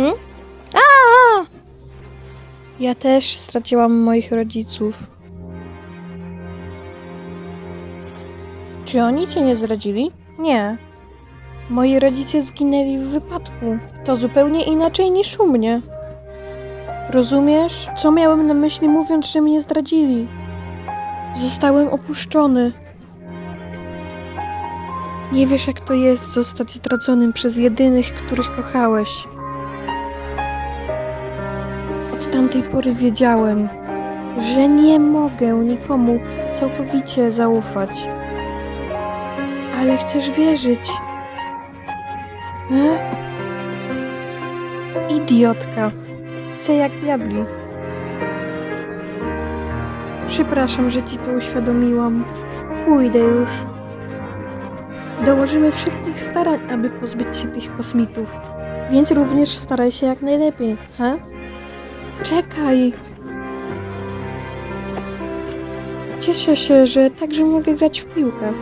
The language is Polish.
Hm? A! Ja też straciłam moich rodziców. Czy oni cię nie zdradzili? Nie. Moi rodzice zginęli w wypadku. To zupełnie inaczej niż u mnie. Rozumiesz, co miałem na myśli mówiąc, że mnie zdradzili? Zostałem opuszczony. Nie wiesz, jak to jest zostać zdradzonym przez jedynych, których kochałeś. Od tamtej pory wiedziałem, że nie mogę nikomu całkowicie zaufać. Ale chcesz wierzyć. E? Idiotka. Chcę jak diabli. Przepraszam, że ci to uświadomiłam. Pójdę już. Dołożymy wszelkich starań, aby pozbyć się tych kosmitów. Więc również staraj się jak najlepiej, ha? Czekaj. Cieszę się, że także mogę grać w piłkę.